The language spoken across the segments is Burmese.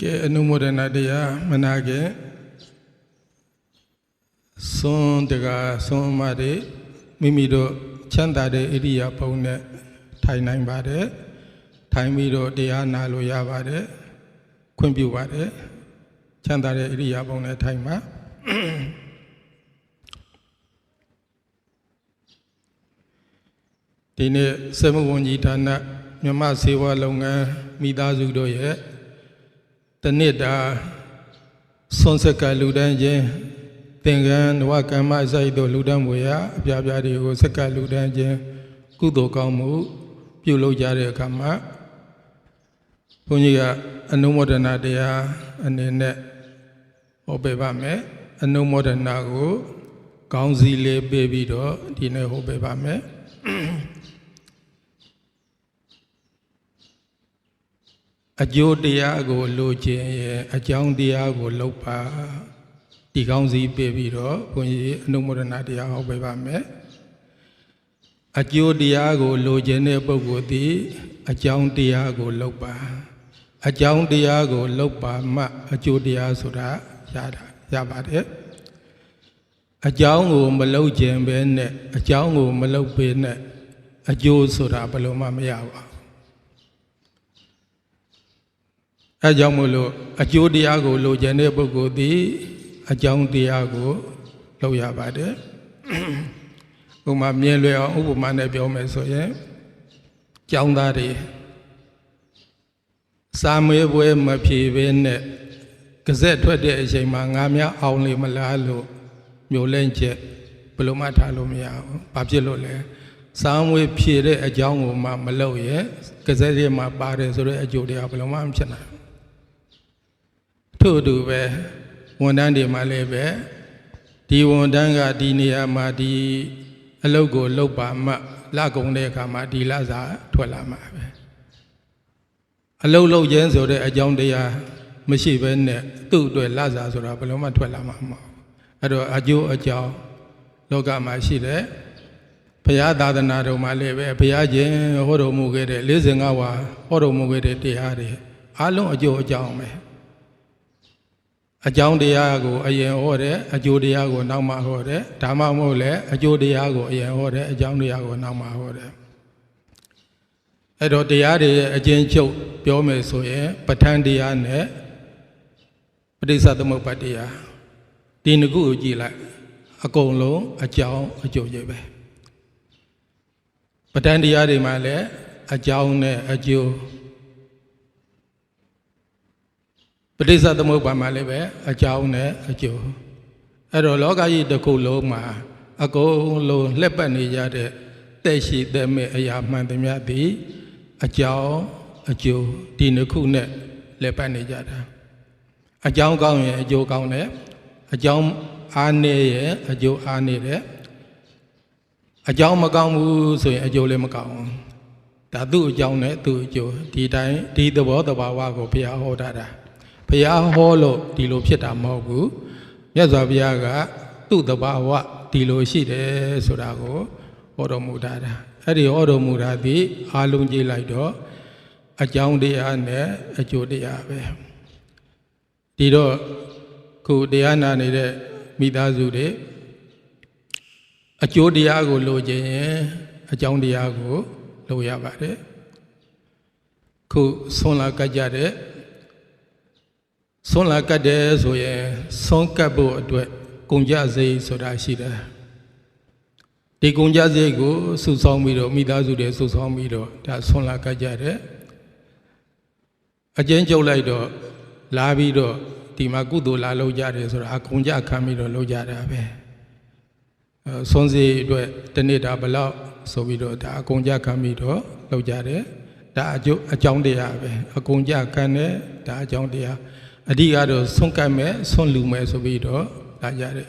ကဲအနုမောဒနာတရားမနာခင်သွန်တကာသွန်အမတွေမိမိတို့ချမ်းသာတဲ့ဣရိယာပုနဲ့ထိုင်နိုင်ပါတယ်ထိုင်ပြီးတော့တရားနာလို့ရပါတယ်ခွင့်ပြုပါတယ်ချမ်းသာတဲ့ဣရိယာပုနဲ့ထိုင်ပါဒီနေ့စေမဝန်ကြီးဌာနမြမစေဝါလုပ်ငန်းမိသားစုတို့ရဲ့ တနစ်တာဆွန်ဆက်ကလူတန်းချင်းသင်္ကန်းနဝကမ္မစိုက်တို့လူတန်းမွေရအပြားပြားတွေကိုဆက်ကလူတန်းချင်းကုသိုလ်ကောင်းမှုပြုလုပ်ကြတဲ့အခါမှာဘုန်းကြီးကအနုမောဒနာတရားအနေနဲ့ဟောပေးပါမယ်အနုမောဒနာကို ကောင်းစီလေးပေးပြီးတော့ဒီနေ့ဟောပေးပါမယ် အကျိုးတရားကိုလိုချင်ရဲ့အကြောင်းတရားကိုလုပ်ပါဒီကောင်းစီပေးပြီးတော့ဘုန်းကြီးအနုမောဒနာတရားဟောပေးပါမယ်အကျိုးတရားကိုလိုချင်တဲ့ပုဂ္ဂိုလ်သည်အကြောင်းတရားကိုလုပ်ပါအကြောင်းတရားကိုလုပ်ပါမှအကျိုးတရားဆိုတာရတာရပါတယ်အကြောင်းကိုမလုပ်ခြင်းပဲနဲ့အကြောင်းကိုမလုပ်ပေးနဲ့အကျိုးဆိုတာဘယ်လိုမှမရပါဘူး အဲကြောင့်မို့လို့အကျိုးတရားကိုလိုချင်တဲ့ပုဂ္ဂိုလ်သည်အကြောင်းတရားကိုလုပ်ရပါတယ်ဥပမာမြင်လွယ်အောင်ဥပမာနဲ့ပြောမယ်ဆိုရင်ကျောင်းသားတွေစာမေးပွဲမဖြေဘဲနဲ့ကစက်ထွက်တဲ့အချိန်မှာငါများအောင်လေမလားလို့မျိုးလဲချက်ဘယ်လိုမှထားလို့မရဘူး။ဘာဖြစ်လို့လဲ။စာမွေးဖြေတဲ့အကြောင်းကိုမှမလုပ်ရဲ့ကစက်တွေမှာပါတယ်ဆိုတော့အကျိုးတရားဘယ်လိုမှမဖြစ်နိုင်ဘူး။ ထို့အတူပဲဝန်ထမ်းတွေမှလည်းပဲဒီဝန်ထမ်းကဒီနေရာမှာဒီအလုပ်ကိုလုပ်ပါမှလကုံတဲ့အခါမှာဒီလစာထွက်လာမှာပဲအလုပ်လုပ်ခြင်းဆိုတဲ့အကြောင်းတရားမရှိဘဲနဲ့သူ့အတွက်လစာဆိုတာဘယ်လိုမှထွက်လာမှာမဟုတ်ဘူးအဲ့တော့အကျိုးအကြောင်းလောကမှာရှိတဲ့ဘုရားသာသနာတော်မှာလည်းပဲဘုရားရှင်ဟောတော်မူခဲ့တဲ့45ဝါဟောတော်မူခဲ့တဲ့တရားတွေအလုံးအကျိုးအကြောင်းပဲ အကြောင်းတရားကိုအရင်ဟောတယ်အကျိုးတရားကိုနောက်မှဟောတယ်ဒါမှမဟုတ်လေအကျိုးတရားကိုအရင်ဟောတယ်အကြောင်းတရားကိုနောက်မှဟောတယ်အဲ့တော့တရားတွေရဲ့အကျဉ်းချုပ်ပြောမယ်ဆိုရင်ပဋ္ဌာန်းတရားနဲ့ပဋိစ္စသမုပ္ပါဒ်တရားဒီနှစ်ခုကိုကြည့်လိုက်အကုန်လုံးအကြောင်းအကျိုးကြီးပဲပဋ္ဌာန်းတရားတွေမှာလည်းအကြောင်းနဲ့အကျိုး ပဋိစ္စသမုပ္ပါမှာလည်းပဲအကြောင်းနဲ့အကျိုးအဲ့တော့လောကကြီးတစ်ခုလုံးမှာအကုန်လုံးလှက်ပတ်နေကြတဲ့တဲ့ရှိတဲ့မဲ့အရာမှန်သမျှသည်အကြောင်းအကျိုးဒီနှစ်ခုနဲ့လှက်ပတ်နေကြတာအကြောင်းကောင်းရင်အကျိုးကောင်းတယ်အကြောင်းအားနည်းရင်အကျိုးအားနည်းတယ်အကြောင်းမကောင်းဘူးဆိုရင်အကျိုးလည်းမကောင်းဘူးဒါသူ့အကြောင်းနဲ့သူ့အကျိုးဒီတိုင်းဒီသဘောတဘာဝကိုဘုရားဟောတာတာ ဘုရားဟောလို့ဒီလိုဖြစ်တာမဟုတ်ဘူးမြတ်စွာဘုရားကသူ့တဘာဝဒီလိုရှိတယ်ဆိုတာကိုဟောတော်မူတာတာအဲ့ဒီဟောတော်မူတာဒီအာလုံးကြည့်လိုက်တော့အကြောင်းတရားနဲ့အကျိုးတရားပဲဒီတော့ခုတရားနာနေတဲ့မိသားစုတွေအကျိုးတရားကိုလိုချင်ရင်အကြောင်းတရားကိုလိုရပါတယ်ခုဆွန်လာကကြတဲ့ ဆွန်လာကတ်တယ်ဆိုရင်ဆွန်ကတ်ဖို့အတွက်ကုန်ကြစိတ်ဆိုတာရှိတယ်ဒီကုန်ကြစိတ်ကိုစုဆောင်းပြီးတော့မိသားစုတွေစုဆောင်းပြီးတော့ဒါဆွန်လာကတ်ကြတယ်အကျဉ်းချုပ်လိုက်တော့လာပြီးတော့ဒီမှာကုသိုလ်လာလုပ်ကြတယ်ဆိုတာအကုန်ကြခံပြီးတော့လုပ်ကြတာပဲအဲဆွန်စီအတွက်တစ်နေ့တာဘယ်လောက်ဆိုပြီးတော့ဒါအကုန်ကြခံပြီးတော့လုပ်ကြတယ်ဒါအကျိုးအကြောင်းတရားပဲအကုန်ကြခံတယ်ဒါအကြောင်းတရား အဓိကတော့ဆွန့်ကပ်မဲ့ဆွန့်လူမဲ့ဆိုပြီးတော့လာကြတယ်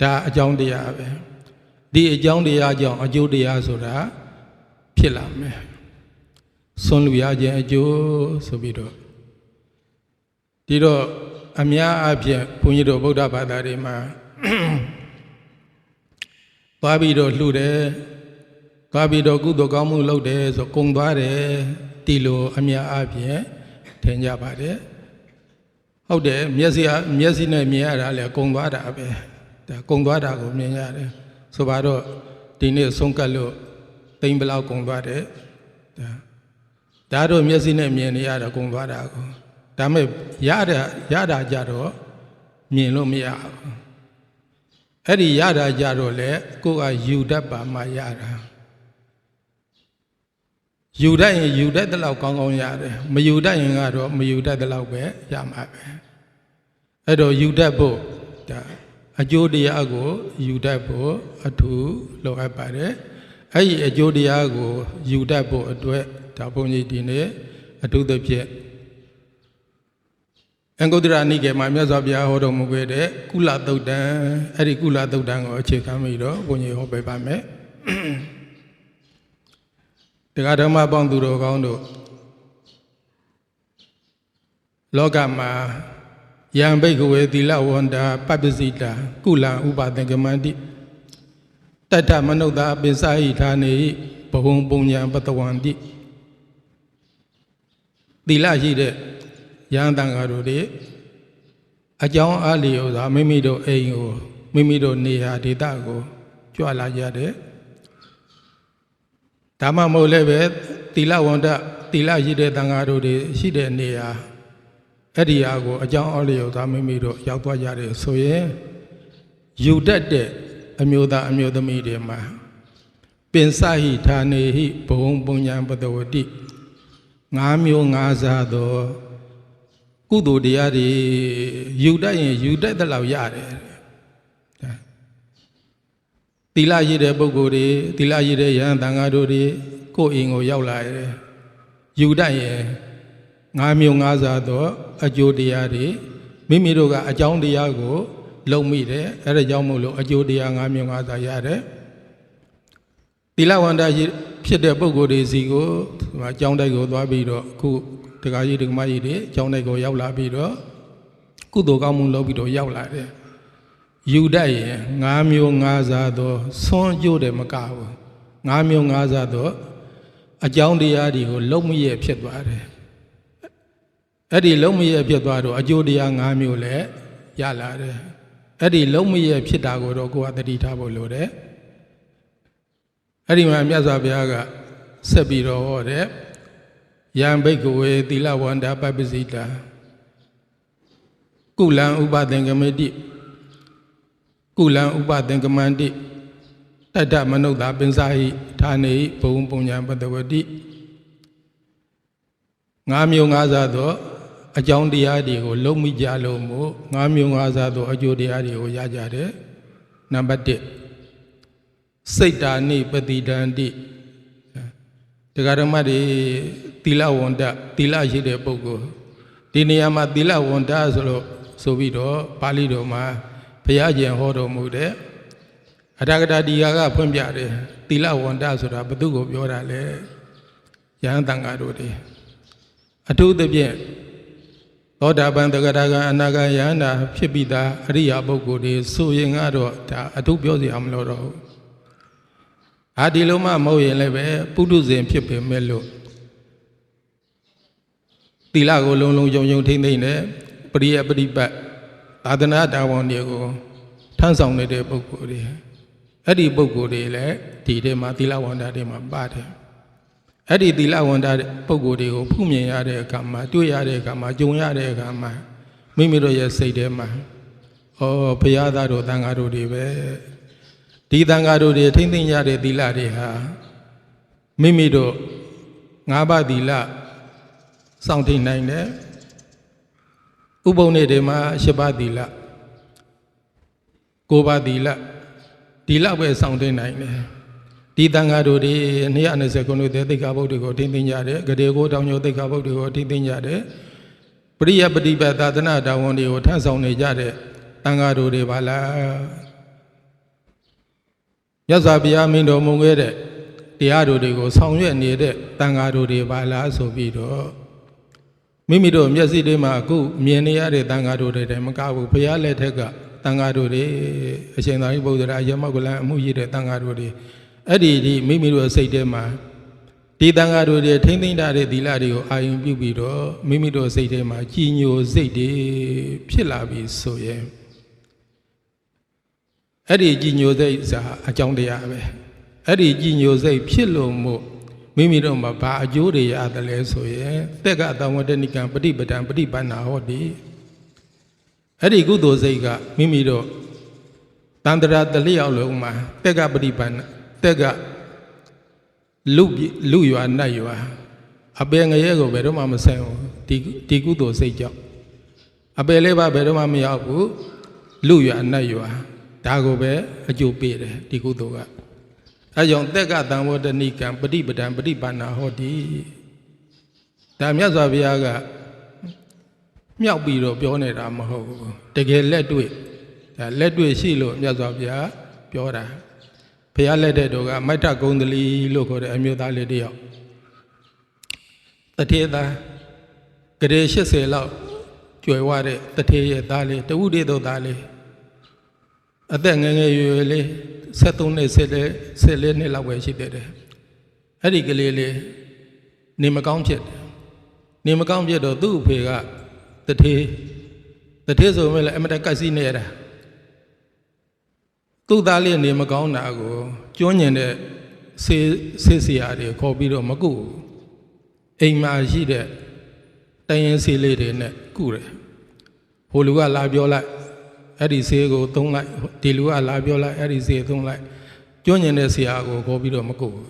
ဒါအကြောင်းတရားပဲဒီအကြောင်းတရားကြောင့်အကျိုးတရားဆိုတာဖြစ်လာမယ်ဆွန့်လူရခြင်းအကျိုးဆိုပြီးတော့ဒီတော့အများအပြည့်ဘုန်းကြီးတို့ဗုဒ္ဓဘာသာတွေမှာသွားပြီးတော့လှူတယ်သွားပြီးတော့ကုသိုလ်ကောင်းမှုလုပ်တယ်ဆိုကုံသွားတယ်ဒီလိုအများအပြည့်ထင်ကြပါတယ် ဟုတ်တယ်မျက်စိကမျက်စိနဲ့မြင်ရတာလေကုံသွားတာပဲဒါကုံသွားတာကိုမြင်ရတယ်ဆိုပါတော့ဒီနေ့ဆုံးကတ်လို့တိမ်ဘလောက်ကုံသွားတယ်ဒါဒါတော့မျက်စိနဲ့မြင်နေရတာကုံသွားတာကိုဒါမဲ့ရတာရတာကြတော့မြင်လို့မရဘူးအဲ့ဒီရတာကြတော့လေကိုယ်ကယူတတ်ပါမှရတာ ယူတတ်ရင်ယူတတ်တဲ့လောက်ကောင်းကောင်းရတယ်မယူတတ်ရင်ကတော့မယူတတ်တဲ့လောက်ပဲရမှာပဲအဲ့တော့ယူတတ်ဖို့ဒါအကျိုးတရားကိုယူတတ်ဖို့အထူးလိုအပ်ပါတယ်အဲ့ဒီအကျိုးတရားကိုယူတတ်ဖို့အတွက်ဒါဘုန်းကြီးဒီနေ့အထူးသဖြင့်အင်္ဂုတ္တရနိကေမှာမြတ်စွာဘုရားဟောတော်မူခဲ့တဲ့ကုလသုတ်တံအဲ့ဒီကုလသုတ်တံကိုအခြေခံပြီးတော့ဘုန်းကြီးဟောပေးပါမယ် တရားဓမ္မပေါင်းသူတော်ကောင်းတို့လောကမှာယံဘိက္ခဝေသီလဝန္တာပပ္ပစိတာကုလံဥပသင်္ကမန္တိတတ္ထမနုဿာပိစာဟိဌာနေဘဝံပုံညာပတဝန္တိသီလရှိတဲ့ယဟန်တန်ဃာတို့တွေအကြောင်းအားလျော်စွာမိမိတို့အိမ်ကိုမိမိတို့နေရာဒေသကိုကြွလာကြတယ် ဒါမှမဟုတ်လည်းပဲသီလဝန္တသီလရှိတဲ့တန်ဃာတို့တွေရှိတဲ့နေရာအဲ့ဒီဟာကိုအကြောင်းအားလျော်စွာမိမိတို့ရောက်သွားကြတယ်ဆိုရင်ယူတတ်တဲ့အမျိုးသားအမျိုးသမီးတွေမှာပင်စဟိဌာနေဟိဘဝံပုညံပတဝတိငါးမျိုးငါးစားသော ကုသိုလ်တရားတွေယူတတ်ရင်ယူတတ်တဲ့လောက်ရတယ်ဒါ သီလရည်တဲ့ပုဂ္ဂိုလ်တွေသီလရည်တဲ့ယဟန်တန်ဃာတို့တွေကိုယ်အိမ်ကိုရောက်လာတယ်ယူတတ်ရင်ငါးမျိုးငါးစားသောအကျိုးတရားတွေမိမိတို့ကအကြောင်းတရားကိုလုံမိတယ်အဲ့ဒါကြောင့်မို့လို့အကျိုးတရားငါးမျိုးငါးစားရတယ်သီလဝန္တာဖြစ်တဲ့ပုဂ္ဂိုလ်တွေစီကိုအကြောင်းတိုက်ကိုသွားပြီးတော့အခုတက္ကကြီးတက္ကမကြီးတွေအကြောင်းတိုက်ကိုရောက်လာပြီးတော့ကုသိုလ်ကောင်းမှုလုပ်ပြီးတော့ရောက်လာတယ် ယူတတ်ရင်၅မျိုး၅စားသောဆွန်းကြိုးတယ်မကဘူး၅မျိုး၅စားသောအကြောင်းတရားတွေကိုလုံမရဖြစ်သွားတယ်အဲ့ဒီလုံမရဖြစ်သွားတော့အကျိုးတရား၅မျိုးလည်းရလာတယ်အဲ့ဒီလုံမရဖြစ်တာကိုတော့ကိုယ်ကတတိထားဖို့လိုတယ်အဲ့ဒီမှာမြတ်စွာဘုရားကဆက်ပြီးတော့ဟောတယ်ယံဘိက္ခဝေသီလဝန္တာပပ္ပစိတာကုလံဥပသင်္ကမတိ ကုလံဥပသင်္ကမန္တိတတ္တမနုဿာပင်စာဟိဌာနေဘုံပုံညာပတဝတိငါးမျိုးငါးစားသောအကြောင်းတရားတွေကိုလုံးမိကြလို့မို့ငါးမျိုးငါးစားသောအကျိုးတရားတွေကိုရကြတယ်နံပါတ်1စိတ်တာနိပတိတန္တိတရားဓမ္မတွေသီလဝန္တသီလရှိတဲ့ပုဂ္ဂိုလ်ဒီနေရာမှာသီလဝန္တဆိုလို့ဆိုပြီးတော့ပါဠိတော်မှာ ဘုရားကျင်ဟောတော်မူတဲ့အထာဂတဒီဃာကဖွင့်ပြတယ်သီလဝန္တဆိုတာဘု து ကိုပြောတာလဲယဟန်တန်ဃာတို့တွေအထူးသဖြင့်သောတာပန်တဂရကအနာဂယဟန္တာဖြစ်ပြီးသားအရိယာပုဂ္ဂိုလ်တွေဆိုရင်ကတော့ဒါအထူးပြောစီအောင်မလို့တော့ဘူးအာဒီလုံးမမဟုတ်ရင်လည်းပဲပုထုဇဉ်ဖြစ်ပေမဲ့လို့သီလကိုလုံးလုံးယုံယုံထိမ့်သိမ့်တယ်ပရိယပရိပတ် သာသနာတာဝန်တွေကိုထမ်းဆောင်နေတဲ့ပုဂ္ဂိုလ်တွေအဲ့ဒီပုဂ္ဂိုလ်တွေလည်းဒီထဲမှာသီလဝန္တာတွေမှာပါတယ်အဲ့ဒီသီလဝန္တာပုဂ္ဂိုလ်တွေကိုဖုမြင်ရတဲ့အခါမှာတွေ့ရတဲ့အခါမှာကြုံရတဲ့အခါမှာမိမိတို့ရဲ့စိတ်ထဲမှာဩဘုရားသားတို့တန်ဃာတို့တွေပဲဒီတန်ဃာတို့တွေထိမ့်သိမ့်ရတဲ့သီလတွေဟာမိမိတို့ငါးပါးသီလစောင့်ထိန်နိုင်တယ် ဥပုံနေ့တွေမှာ၈ပါးသီလ၉ပါးသီလဒီလောက်ပဲစောင့်ထိန်နိုင်တယ်ဒီတန်ဃာတို့တွေ220ခုနှစ်တဲ့သိက္ခာပုဒ်တွေကိုထိမ့်သိမ့်ကြတယ်ဂရေကိုတောင်ညိုသိက္ခာပုဒ်တွေကိုထိမ့်သိမ့်ကြတယ်ပရိယပฏิပတ်သာသနာတာဝန်တွေကိုထမ်းဆောင်နေကြတဲ့တန်ဃာတို့တွေပါလားမြတ်စွာဘုရားမင်းတော်မူခဲ့တဲ့တရားတော်တွေကိုဆောင်ရွက်နေတဲ့တန်ဃာတော်တွေပါလားဆိုပြီးတော့ မိမိတို့မျက်စိတွေမှာအခုမြင်နေရတဲ့တန်ဃာတော်တွေတည်းမကဘူးဘုရားလက်ထက်ကတန်ဃာတော်တွေအရှင်သာရိပုတ္တရာယမကုလံအမှုရတဲ့တန်ဃာတော်တွေအဲ့ဒီဒီမိမိတို့စိတ်ထဲမှာဒီတန်ဃာတို့တွေထိမ့်သိမ့်ထားတဲ့သီလတွေကိုအာယုံပြုပြီးတော့မိမိတို့စိတ်ထဲမှာကြည်ညိုစိတ်တွေဖြစ်လာပြီဆိုရင်အဲ့ဒီကြည်ညိုစိတ်စာအကြောင်းတရားပဲအဲ့ဒီကြည်ညိုစိတ်ဖြစ်လို့မို့ မိမိတို့မှာဘာအကျိုးတွေရတယ်လဲဆိုရင်တက်ကတဝတ္တနိကံပฏิပဒံပฏิပန္နာဟောတိအဲ့ဒီကုသိုလ်စိတ်ကမိမိတို့တန္တရာတလျောက်လုံးမှာတက်ကပฏิပန္နာတက်ကလူပြလူရွာနတ်ရွာအပေငရဲကိုဘယ်တော့မှမဆိုင်ဘူးဒီဒီကုသိုလ်စိတ်ကြောင့်အပေလေးပါဘယ်တော့မှမရောက်ဘူးလူရွာနတ်ရွာဒါကိုပဲအကျိုးပေးတယ်ဒီကုသိုလ်က အဲကြောင့်တက်ကတံဝတ္တနိကံပฏิပဒံပฏิပန္နာဟောတိဒါမြတ်စွာဘုရားကမြောက်ပြီးတော့ပြောနေတာမဟုတ်ဘူးတကယ်လက်တွေ့ဒါလက်တွေ့ရှိလို့မြတ်စွာဘုရားပြောတာဘုရားလက်တဲ့တို့ကမိုက်ထကုံတလီလို့ခေါ်တဲ့အမျိုးသားလေးတယောက်တထေသားကရေ80လောက်ကျွယ်ဝတဲ့တထေရဲ့သားလေးတဝုဒေသောသားလေးအသက်ငယ်ငယ်ရွယ်ရွယ်လေး 73နှစ်14 14နှစ်လောက်ပဲရှိသေးတယ်အဲ့ဒီကလေးလေးနေမကောင်းဖြစ်တယ်နေမကောင်းဖြစ်တော့သူ့အဖေကတထေတထေဆိုမဲ့လည်းအမတကတ်စီနေရတာသူ့သားလေးနေမကောင်းတာကိုကျွမ်းကျင်တဲ့ဆေးဆေးစရာတွေခေါ်ပြီးတော့မကုဘူးအိမ်မှာရှိတဲ့တန်ရင်ဆေးလေးတွေနဲ့ကုတယ်ဟိုလူကလာပြောလိုက် အဲ့ဒီဆေးကိုသုံးလိုက်ဒီလူကလာပြောလိုက်အဲ့ဒီဆေးသုံးလိုက်ကျွမ်းကျင်တဲ့ဆရာကိုခေါ်ပြီးတော့မကုဘူး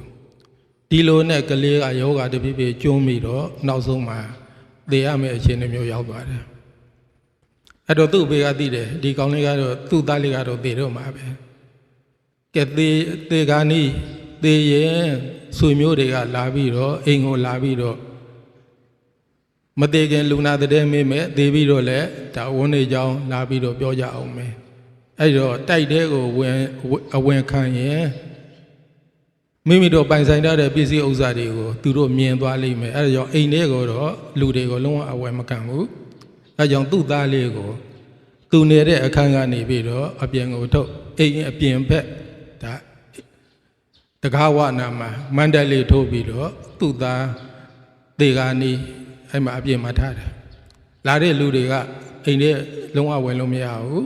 ဒီလိုနဲ့ကလေးကယောဂတပြည့်ပြည့်ကျွန်းပြီးတော့နောက်ဆုံးမှာသေရမယ့်အခြေအနေမျိုးရောက်သွားတယ်အဲ့တော့သူ့ဘေကသိတယ်ဒီကောင်လေးကတော့သူ့သားလေးကတော့သေတော့မှာပဲကဲသေသေကနီးသေရင်ဆွေမျိုးတွေကလာပြီးတော့အိမ်ကိုလာပြီးတော့ မသေးခင်လူနာတဲ့မေးမယ်သေပြီးတော့လည်းဒါဝန်းနေကြောင်းလာပြီးတော့ပြောကြအောင်မယ်အဲ့တော့တိုက်တဲ့ကိုဝင်အဝင်ခံရင်မိမိတို့ပိုင်ဆိုင်ထားတဲ့ပစ္စည်းဥစ္စာတွေကိုသူတို့မြင်သွားလိမ့်မယ်အဲဒါကြောင့်အိမ်ထဲကိုတော့လူတွေကိုလုံးဝအဝယ်မခံဘူးအဲကြောင့်သူ့သားလေးကိုသူနေတဲ့အခန်းကနေပြီးတော့အပြင်ကိုထုတ်အိမ်အပြင်ဘက်ဒါတကားဝနာမှာမန္တလေးထိုးပြီးတော့သူ့သားသေကာနီး အဲ့မှာအပြင်မှာထားတယ်လာတဲ့လူတွေကအိမ်ထဲလုံးဝဝင်လို့မရဘူး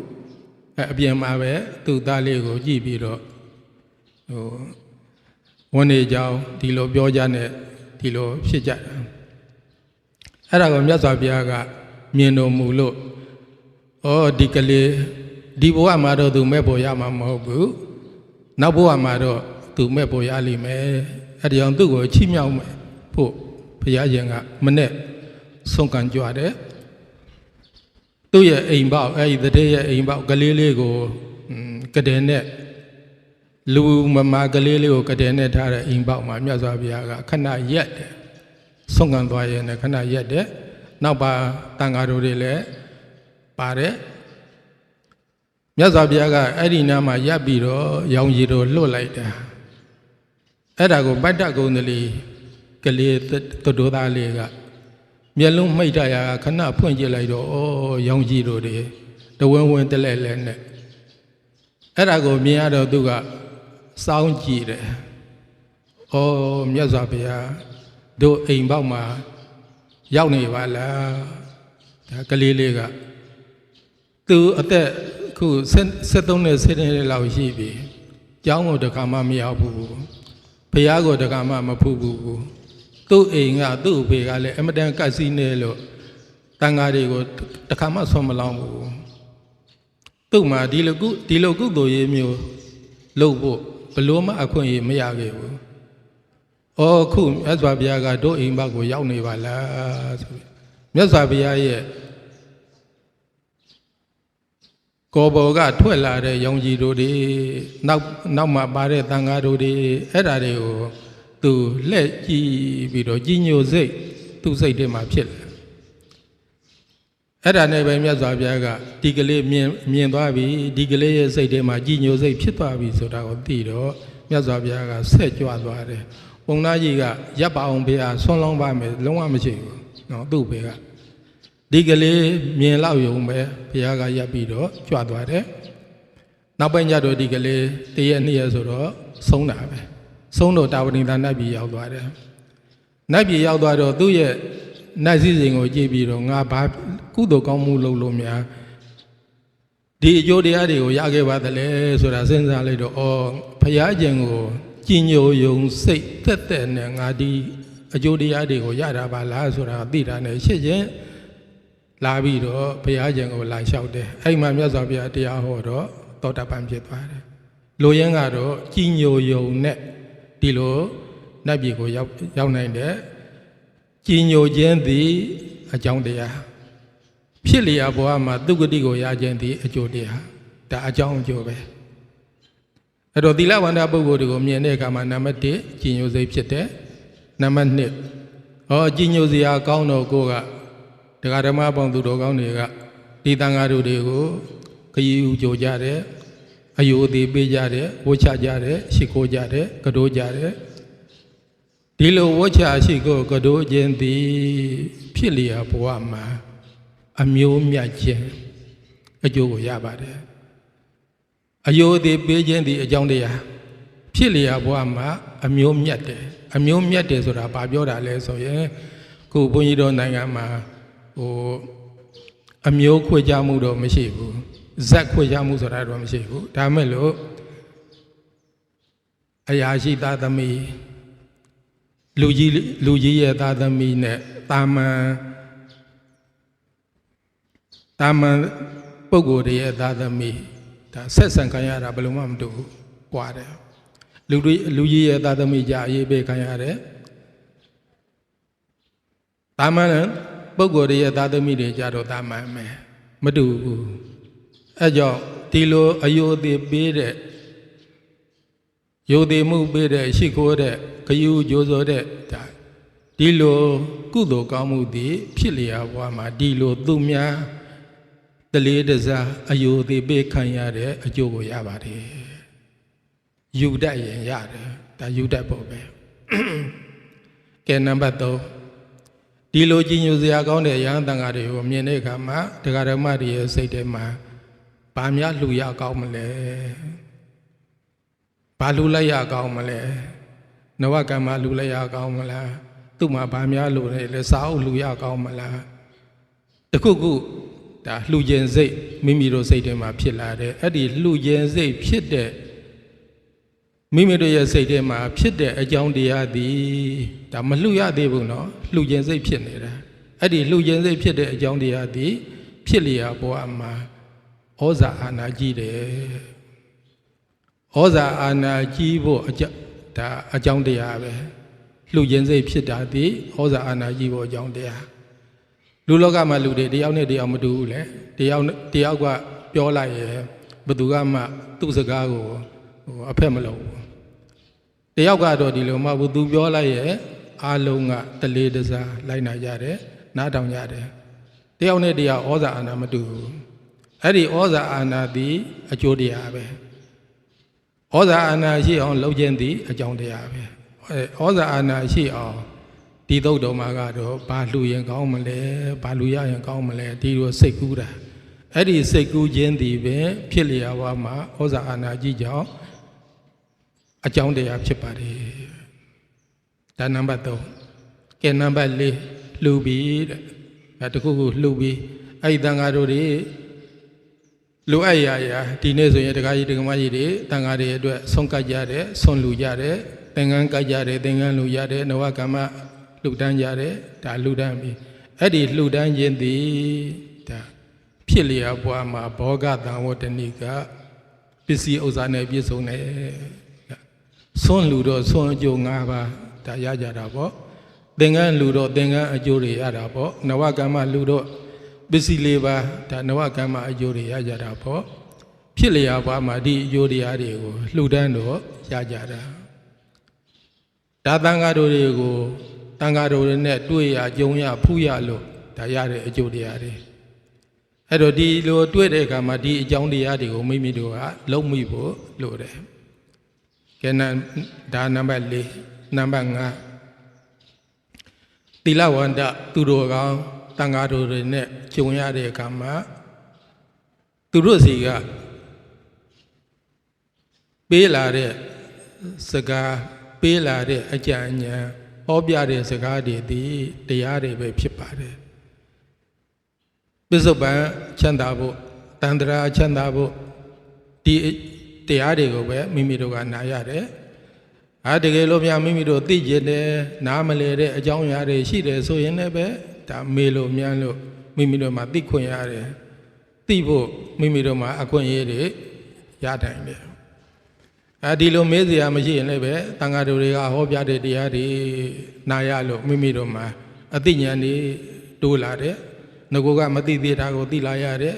အဲအပြင်မှာပဲသူ့သားလေးကိုကြည့်ပြီးတော့ဟိုဝန်နေကြောင်းဒီလိုပြောကြနဲ့ဒီလိုဖြစ်ကြတာအဲ့ဒါကိုမြတ်စွာဘုရားကမြင်တော်မူလို့ဩဒီကလေးဒီဘဝမှာတော့သူမဲ့ပေါ်ရမှာမဟုတ်ဘူးနောက်ဘဝမှာတော့သူမဲ့ပေါ်ရလိမ့်မယ်အဲ့ဒီအောင်သူ့ကိုချိမြောက်မယ်ဖို့ဘုရားရှင်ကမနဲ့ ဆုံးကန်ကြွတယ်သူ့ရဲ့အိမ်ပေါက်အဲ့ဒီတည်းရဲ့အိမ်ပေါက်ကလေးလေးကိုကတဲ့နဲ့လူမမာကလေးလေးကိုကတဲ့နဲ့ထားတဲ့အိမ်ပေါက်မှာမြတ်စွာဘုရားကခဏရက်တယ်ဆုံးကန်သွားရင်လည်းခဏရက်တယ်နောက်ပါတန်ဃာတော်တွေလည်းပါတယ်မြတ်စွာဘုရားကအဲ့ဒီနားမှာရပ်ပြီးတော့ရောင်ကြီးတို့လွတ်လိုက်တာအဲ့ဒါကိုပတ္တကုံတလီကလေးတတိုးသားလေးက မျက်လုံးမှိတ်တရာခဏဖွင့်ကြည့်လိုက်တော့ဩရောင်ကြီးတို့တွေတဝင်းဝင်းတလဲလဲနဲ့အဲ့ဒါကိုမြင်ရတော့သူကစောင်းကြည့်တယ်။အော်မြတ်စွာဘုရားတို့အိမ်ပေါက်မှာရောက်နေပါလား။ဒါကလေးလေးကသူအသက်ခု73နဲ့7နှစ်လောက်ရှိပြီ။ကျောင်းကိုတခါမှမရောက်ဘူး။ဘုရားကိုတခါမှမဖူးဘူး။ သူ့အိမ်ကသူ့အဖေကလည်းအမတန်ကတ်စီးနေလို့တန်ဃာတွေကိုတခါမှဆွမ်းမလောင်းဘူး။သူ့မှာဒီလိုကုဒီလိုကုသိုလ်ရေးမျိုးလုပ်ဖို့ဘလို့မှအခွင့်အရေးမရခဲ့ဘူး။အော်ခုမြတ်စွာဘုရားကတို့အိမ်ဘက်ကိုရောက်နေပါလားဆိုပြီးမြတ်စွာဘုရားရဲ့ကိုယ်ဘော်ကထွက်လာတဲ့ရောင်ကြီးတို့တွေနောက်နောက်မှာပါတဲ့တန်ဃာတို့တွေအဲ့ဓာတွေကို သူလှည့်ကြည့်ပြီးတော့ကြီးညိုစိတ်သူ့စိတ်ထဲမှာဖြစ်လာအဲ့ဒါနဲ့ပဲမြတ်စွာဘုရားကဒီကလေးမြင်မြင်သွားပြီဒီကလေးရဲ့စိတ်ထဲမှာကြည်ညိုစိတ်ဖြစ်သွားပြီဆိုတာကိုသိတော့မြတ်စွာဘုရားကဆက်ကြွသွားတယ်။ပုံနာကြီးကရပ်ပါအောင်ဘုရားဆွမ်းလောင်းပါမယ်လုံးဝမရှိဘူး။နော်သူ့ဘေကဒီကလေးမြင်လောက်ယုံပဲဘုရားကရပ်ပြီးတော့ကြွသွားတယ်။နောက်ပိုင်းကျတော့ဒီကလေးတရက်နှစ်ရက်ဆိုတော့ဆုံးတာပဲ။ ဆုံးတော့တာဝတိသာနတ်ပြည်ရောက်သွားတယ်နတ်ပြည်ရောက်သွားတော့သူ့ရဲ့နတ်စည်းစိမ်ကိုကြည့်ပြီးတော့ငါဘာကုသိုလ်ကောင်းမှုလုပ်လို့များဒီအကျိုးတရားတွေကိုရခဲ့ပါသလဲဆိုတာစဉ်းစားလိုက်တော့ဩဖရာကျင်ကိုကြည်ညိုယုံစိတ်သက်သက်နဲ့ငါဒီအကျိုးတရားတွေကိုရတာပါလားဆိုတာသိတာနဲ့ရှစ်ချင်းလာပြီးတော့ဘုရားကျင်ကိုလာလျှောက်တယ်အဲ့မှာမြတ်စွာဘုရားတရားဟောတော့သောတာပန်ဖြစ်သွားတယ်လူရင်းကတော့ကြည်ညိုယုံနဲ့ ဒီလိုနတ်ပြည်ကိုရောက်ရောက်နိုင်တဲ့ကြည်ညိုခြင်းသည်အကြောင်းတရားဖြစ်လျာဘဝမှာသူဂတိကိုရခြင်းသည်အကျိုးတရားဒါအကြောင်းအကျိုးပဲအဲ့တော့သီလဝန္ဒပုဂ္ဂိုလ်တွေကိုမြင်တဲ့အခါမှာနံပါတ်1ကြည်ညိုစိတ်ဖြစ်တယ်နံပါတ်2ဟောကြည်ညိုစရာကောင်းတော့ကိုကတရားဓမ္မပေါင်းသူတော်ကောင်းတွေကဒီတန်ဃာတို့တွေကိုခရီးဥကြိုကြတယ် အယုအသေးပေးကြတယ်ဝှချကြတယ်ရှိခိုးကြတယ်ကတိုးကြတယ်ဒီလိုဝှချရှိခိုးကတိုးခြင်းသည်ဖြစ်လျာဘဝမှာအမျိုးမြတ်ခြင်းအကျိုးကိုရပါတယ်အယုအသေးပေးခြင်းသည်အကြောင်းတရားဖြစ်လျာဘဝမှာအမျိုးမြတ်တယ်အမျိုးမြတ်တယ်ဆိုတာဘာပြောတာလဲဆိုရင်ခုဘုန်းကြီးတို့နိုင်ငံမှာဟိုအမျိုးခွေကြမှုတော့မရှိဘူး ဇက်ခွေကြမှုဆိုတာတော့မရှိဘူးဒါမဲ့လို့အရာရှိသားသမီးလူကြီးလူကြီးရဲ့သားသမီးနဲ့တာမန်တာမန်ပုဂ္ဂိုလ်တွေရဲ့သားသမီးဒါဆက်ဆံခံရတာဘယ်လိုမှမတူဘူး꽌တယ်လူတွေလူကြီးရဲ့သားသမီးကြအေးပေးခံရတယ်တာမန်ပုဂ္ဂိုလ်တွေရဲ့သားသမီးတွေကြတော့တာမန်မယ်မတူဘူး အဲကြောင့်ဒီလိုအယုအသေးပေးတဲ့ယုတ်သေးမှုပေးတဲ့ရှိခိုးတဲ့ဂယုကြိုးစောတဲ့ဒါဒီလိုကုသိုလ်ကောင်းမှုသည်ဖြစ်လျာဘဝမှာဒီလိုသူများတလေးတစားအယုအသေးပေးခံရတဲ့အကျိုးကိုရပါတယ်ယူတတ်ရင်ရတယ်ဒါယူတတ်ဖို့ပဲကဲနံပါတ်3ဒီလိုကြီးညိုစရာကောင်းတဲ့ရဟန်းတန်ဃာတွေကိုမြင်တဲ့အခါမှာတရားဓမ္မတွေရဲ့စိတ်ထဲမှာ ဘာများလှူရကောင်းမလဲဘာလှူလိုက်ရကောင်းမလဲနဝကမ္မလှူလိုက်ရကောင်းမလားသူ့မှာဘာများလှူနေလဲစာအုပ်လှူရကောင်းမလားတခုခုဒါလှူခြင်းစိတ်မိမိတို့စိတ်ထဲမှာဖြစ်လာတယ်အဲ့ဒီလှူခြင်းစိတ်ဖြစ်တဲ့မိမိတို့ရဲ့စိတ်ထဲမှာဖြစ်တဲ့အကြောင်းတရားသည်ဒါမလှူရသေးဘူးเนาะလှူခြင်းစိတ်ဖြစ်နေတာအဲ့ဒီလှူခြင်းစိတ်ဖြစ်တဲ့အကြောင်းတရားသည်ဖြစ်လျာဘဝမှာ ဩဇာအာဏာကြီးတယ်ဩဇာအာဏာကြီးဖို့အကြောင်းဒါအကြောင်းတရားပဲလှူခြင်းစိတ်ဖြစ်တာသည်ဩဇာအာဏာကြီးဖို့အကြောင်းတရားလူလောကမှာလူတွေတယောက်နဲ့တယောက်မတူဘူးလေတယောက်တယောက်ကပြောလိုက်ရင်ဘယ်သူကမှသူ့စကားကိုဟိုအဖက်မလုပ်ဘူးတယောက်ကတော့ဒီလိုမှဘူးသူပြောလိုက်ရဲ့အားလုံးကတလေးတစားလိုက်နာကြတယ်နားထောင်ကြတယ်တယောက်နဲ့တယောက်ဩဇာအာဏာမတူဘူး အဲ့ဒီဩဇာအာဏာသည်အကျိုးတရားပဲဩဇာအာဏာရှိအောင်လုပ်ခြင်းသည်အကြောင်းတရားပဲဩဇာအာဏာရှိအောင်ဒီသုတ်တော်မှာကတော့ဘာလူရင်ကောင်းမလဲဘာလူရရင်ကောင်းမလဲဒီလိုစိတ်ကူးတာအဲ့ဒီစိတ်ကူးခြင်းသည်ပဲဖြစ်လျာဝါမှာဩဇာအာဏာကြီးကြောင့်အကြောင်းတရားဖြစ်ပါတယ်ဒါနံပါတ်3ကဲနံပါတ်4လှူပြီးတဲ့ဒါတခုခုလှူပြီးအဲ့ဒီတန်ဃာတို့တွေ လိုအပ်ရာရာဒီနေ့ဆိုရင်တက္ကကြီးတက္ကမကြီးတွေတန်ဃာတွေအတွက်ဆုံးကပ်ကြတယ်ဆုံးလူကြတယ်သင်္ကန်းကပ်ကြတယ်သင်္ကန်းလူရတယ်နဝကမ္မလှူဒန်းကြတယ်ဒါလှူဒန်းပြီးအဲ့ဒီလှူဒန်းခြင်းသည်ဒါဖြစ်လျာဘွားမှာဘောဂတံဝတ္တနိကပစ္စည်းဥစ္စာနဲ့ပြည့်စုံတယ်ဆွန့်လူတော့ဆွန့်အကျိုး၅ပါးဒါရကြတာပေါ့သင်္ကန်းလူတော့သင်္ကန်းအကျိုးတွေရတာပေါ့နဝကမ္မလူတော့ ပစ္စည်းလေးပါးဒါနဝကမ္မအကျိုးတွေရကြတာပေါ့ဖြစ်လျာဘွားမှာဒီအကျိုးတရားတွေကိုလှူဒန်းတော့ရကြတာဒါတန်ဃာတို့တွေကိုတန်ဃာတော်တွေနဲ့တွေ့ရကြုံရဖူးရလို့ဒါရတဲ့အကျိုးတရားတွေအဲ့တော့ဒီလိုတွေ့တဲ့အခါမှာဒီအကြောင်းတရားတွေကိုမိမိတို့ကလုံးမိဖို့လိုတယ်ကဲနံဒါနံပါတ်၄နံပါတ်5သီလဝန္တသူတော်ကောင်း တန်ဃာတော်တွေနဲ့ကြုံရတဲ့အခါမှာသူတို့စီကပေးလာတဲ့စကားပေးလာတဲ့အကြံဉာဏ်ဟဟောပြတဲ့စကားတွေဒီတရားတွေပဲဖြစ်ပါတယ်ပစ္စုပန်ချမ်းသာဖို့တန်ត្រာချမ်းသာဖို့ဒီတရားတွေကိုပဲမိမိတို့ကနာရတယ်အာတကယ်လို့များမိမိတို့သိကျင်တယ်နားမလဲတဲ့အကြောင်းအရာတွေရှိတယ်ဆိုရင်လည်းပဲ ဒါမေလို့မြန်လို့မိမိတို့မှာသိခွင့်ရတယ်သိဖို့မိမိတို့မှာအခွင့်အရေးတွေရတိုင်းတယ်အဲဒီလိုမေးစရာမရှိရင်လည်းပဲတန်ဃာတော်တွေကဟောပြတဲ့တရားတွေနာရလို့မိမိတို့မှာအသိဉာဏ်တွေတိုးလာတယ်ငကိုကမသိသေးတာကိုသိလာရတယ်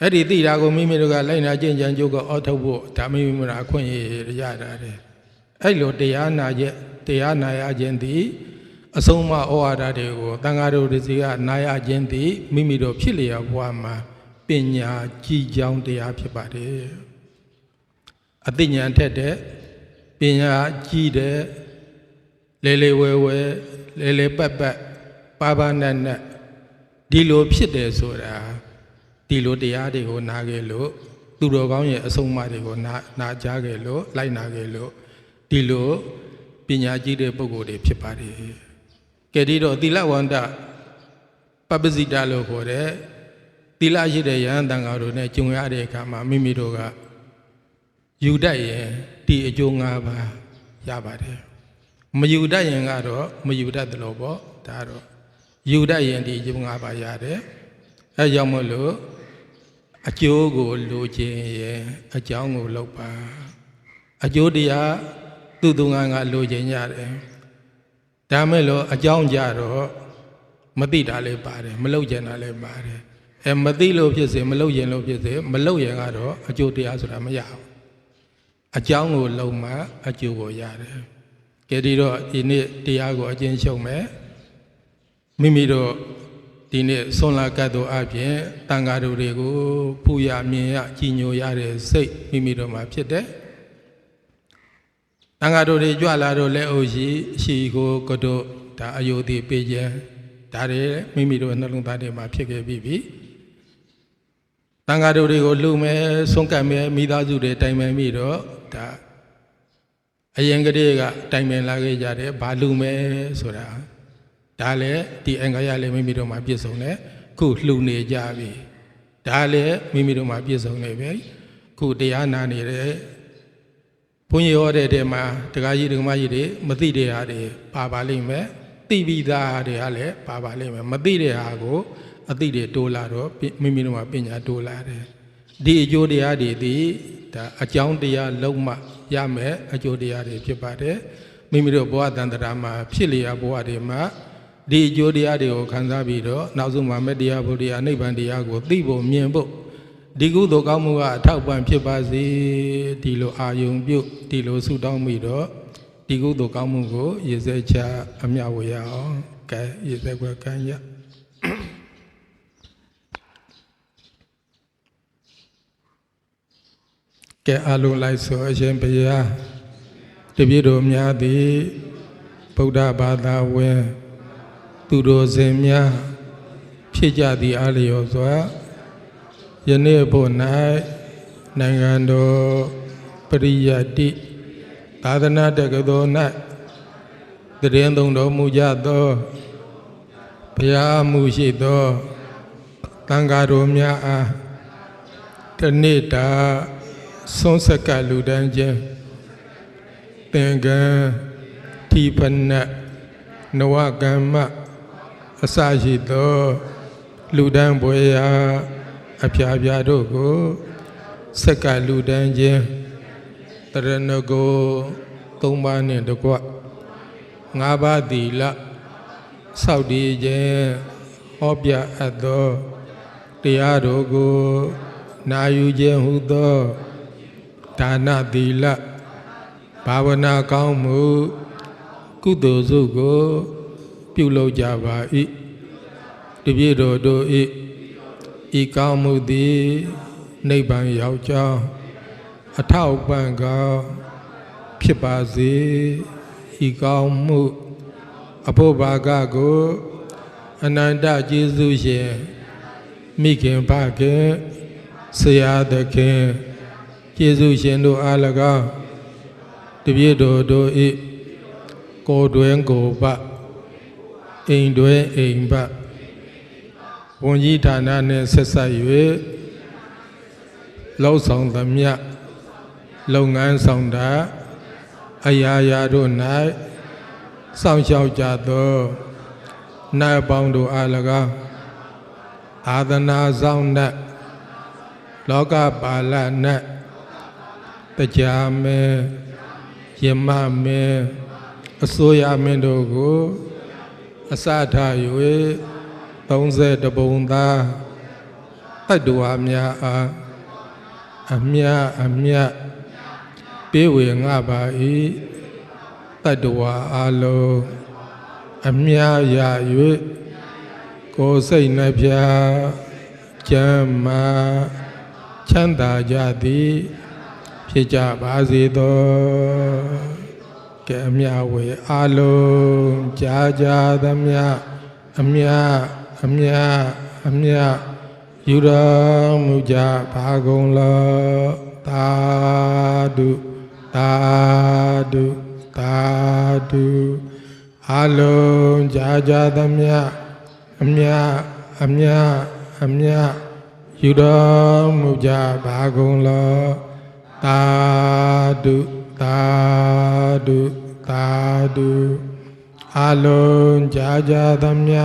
အဲ့ဒီသိတာကိုမိမိတို့ကလိုက်နာကျင့်ကြံကြိုးကအောက်ထုတ်ဖို့ဒါမိမိတို့အခွင့်အရေးရတာတယ်အဲ့လိုတရားနာချက်တရားနာရခြင်းသည် အဆုံးအမဩဝါဒတွေကိုတန်ဃာတော်တွေစီကနာရခြင်းသည်မိမိတို့ဖြစ်လျက်ဘဝမှာပညာကြည်ကြောင်းတရားဖြစ်ပါတယ်အသိဉာဏ်ထက်တဲ့ပညာကြည်တဲ့လေလေဝဲဝဲလေလေပတ်ပတ်ပါပါနတ်နတ်ဒီလိုဖြစ်တယ်ဆိုတာဒီလိုတရားတွေကိုနားခဲ့လို့သူတော်ကောင်းရဲ့အဆုံးအမတွေကိုနာနာကြားခဲ့လို့လိုက်နာခဲ့လို့ဒီလိုပညာကြီးတဲ့ပုဂ္ဂိုလ်တွေဖြစ်ပါတယ် ကဲဒီတော့သီလဝန္တပပ္ပစိတလို့ခေါ်တဲ့သီလရှိတဲ့ယဟန်တန်ဃာတို့နဲ့ကြုံရတဲ့အခါမှာမိမိတို့ကယူတတ်ရင်ဒီအကျိုး၅ပါးရပါတယ်မယူတတ်ရင်ကတော့မယူတတ်တယ်လို့ပေါ့ဒါတော့ယူတတ်ရင်ဒီအကျိုး၅ပါးရတယ်အဲကြောင့်မို့လို့အကျိုးကိုလိုချင်ရင်အကြောင်းကိုလုပ်ပါအကျိုးတရားသူ့သူငါငါလိုချင်ရတယ် ဒါမဲ့လို့အကြောင်းကြတော့မသိတာလည်းပါတယ်မလုပ်ချင်တာလည်းပါတယ်အဲမသိလို့ဖြစ်စေမလုပ်ရင်လို့ဖြစ်စေမလုပ်ရင်ကတော့အကျိုးတရားဆိုတာမရဘူးအကြောင်းကိုလုံမှအကျိုးကိုရတယ်ကဲဒီတော့ဒီနေ့တရားကိုအကျဉ်းချုပ်မယ်မိမိတို့ဒီနေ့ဆွန်လာကတ်တို့အပြင်တန်ဃာတို့တွေကိုဖူရမြင်ရကြည်ညိုရတဲ့စိတ်မိမိတို့မှာဖြစ်တယ် တန်ဃာတို့တွေကြွလာတော့လက်အုပ်ရှိရှိကိုကတို့ဒါအယုဒိပေးခြင်းဒါတွေမိမိတို့နှလုံးသားထဲမှာဖြစ်ခဲ့ပြီးပြီတန်ဃာတို့တွေကိုလှူမယ်ဆုံးကပ်မယ်မိသားစုတွေတိုင်ပင်ပြီးတော့ဒါအရင်ကတည်းကတိုင်ပင်လာခဲ့ကြတယ်ဘာလှူမယ်ဆိုတာဒါလည်းဒီအင်္ဂါရလည်းမိမိတို့မှာပြည့်စုံတယ်ခုလှူနေကြပြီဒါလည်းမိမိတို့မှာပြည့်စုံနေပြီခုတရားနာနေတဲ့ ဘုန်းကြီးဟောတဲ့တဲမှာတက္ကကြီးဒကမကြီးတွေမသိတဲ့ဟာတွေပါပါလိမ့်မယ်သိပြီးသားဟာတွေကလည်းပါပါလိမ့်မယ်မသိတဲ့ဟာကိုအသိတွေတိုးလာတော့မိမိတို့မှာပညာတိုးလာတယ်ဒီအကျိုးတရားတွေဒီဒါအကြောင်းတရားလုံးမရမယ်အကျိုးတရားတွေဖြစ်ပါတယ်မိမိတို့ဘဝတန်တရာမှာဖြစ်လျာဘဝတွေမှာဒီအကျိုးတရားတွေကိုခံစားပြီးတော့နောက်ဆုံးမှာမေတ္တရားဘုရားနိဗ္ဗာန်တရားကိုသိဖို့မြင်ဖို့ ဒီကုသိုလ်ကောင်းမှုကအထောက်ပံ့ဖြစ်ပါစေဒီလိုအာယုံပြုတ်ဒီလိုဆုတောင်းပြီးတော့ဒီကုသိုလ်ကောင်းမှုကိုရေစဲချအမြဝေရအောင်ကဲရေစဲကွယ်ကံရကဲအလုံးလိုက်ဆိုအရှင်ဘုရားတပည့်တော်များသည်ဗုဒ္ဓဘာသာဝင်သူတော်စင်များဖြစ်ကြသည့်အလျော်စွာ ယနေ့ဖို့၌နိုင်ငံတော်ပရိယတ္တိသာသနာတက္ကသိုလ်၌တရင်သုံးတော်မူကြသောဘုရားမှုရှိသောတန်ဃာတော်များအားတနေ့တာဆုံးဆက်ကလူတန်းခြင်းသင်္ကန်းတိဖနတ်နဝကမ္မအစရှိသောလူတန်းဘွယ်ရာ အဖျားဖျားတို့ကိုဆက်ကလူတန်းခြင်းတရဏဂုသုံးပါးနှင့်တကွငါးပါးသီလဆောက်တည်ခြင်းဟောပြအပ်သောတရားတော်ကိုနာယူခြင်းဟုသောဒါနသီလဘာဝနာကောင်းမှုကုသိုလ်စုကို ပြုလုပ်ကြပါ၏တပြည့်တော်တို့၏ ဤကောင်းမှုသည်နိဗ္ဗာန်ရောက်ကြောင်းအထောက်ပံ့ကောင်းဖြစ်ပါစေဤကောင်းမှုအဖို့ဘာကကိုအနန္တကျေးဇူးရှင်မိခင်ဖခင်ဆရာသခင်ကျေးဇူးရှင်တို့အား၎င်းတပြည့်တော်တို့၏ကိုယ်တွင်ကိုယ်ပတ်အိမ်တွင်အိမ်ပတ် ဝန်ကြီးဌာနနှင့်ဆက်ဆက်၍လှုပ်ဆောင်သမျှလုပ်ငန်းဆောင်တာအရာရာတို့၌စောင့်ရှောက်ကြသောနတ်အပေါင်းတို့အား၎င်းအာသနာဆောင်နှင့်လောကပါလနှင့်တရားမဲယမမဲအစိုးရမင်းတို့ကိုအစထ၍ 30ပုံသားတတ္တဝါများအားအမြအမြပေးဝေငါပါ၏တတ္တဝါအလုံးအမြရ၍ကိုယ်စိတ်နှပြကျမ်းမာချမ်းသာကြသည်ဖြစ်ကြပါစေသောကဲအမြဝေအလုံးကြာကြာသမျှအမြ အမြအမြယူတော်မူကြပါကုန်လောသာဓုသာဓုသာဓုအလုံးကြာကြာသမျှအမြအမြအမြယူတော်မူကြပါကုန်လောသာဓုသာဓုသာဓုအလုံးကြာကြာသမျှ